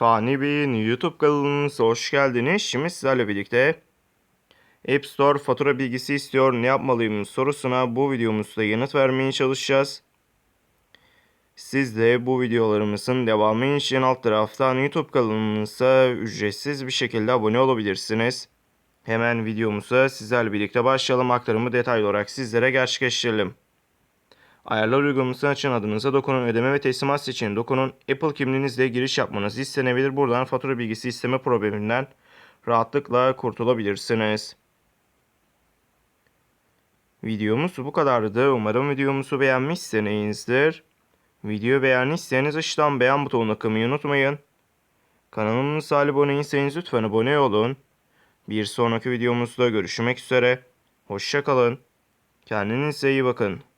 Fani Bey'in YouTube kanalınıza hoş geldiniz. Şimdi sizlerle birlikte App Store fatura bilgisi istiyor ne yapmalıyım sorusuna bu videomuzda yanıt vermeye çalışacağız. Siz de bu videolarımızın devamı için alt taraftan YouTube kanalımıza ücretsiz bir şekilde abone olabilirsiniz. Hemen videomuza sizlerle birlikte başlayalım. Aktarımı detaylı olarak sizlere gerçekleştirelim. Ayarlar uygulamasını açın adınıza dokunun. Ödeme ve teslimat seçeneğine dokunun. Apple kimliğinizle giriş yapmanız istenebilir. Buradan fatura bilgisi isteme probleminden rahatlıkla kurtulabilirsiniz. Videomuz bu kadardı. Umarım videomuzu beğenmişsinizdir. Videoyu beğendiyseniz aşağıdan beğen butonuna kılmayı unutmayın. Kanalımıza abone değilseniz lütfen abone olun. Bir sonraki videomuzda görüşmek üzere. Hoşçakalın. Kendinize iyi bakın.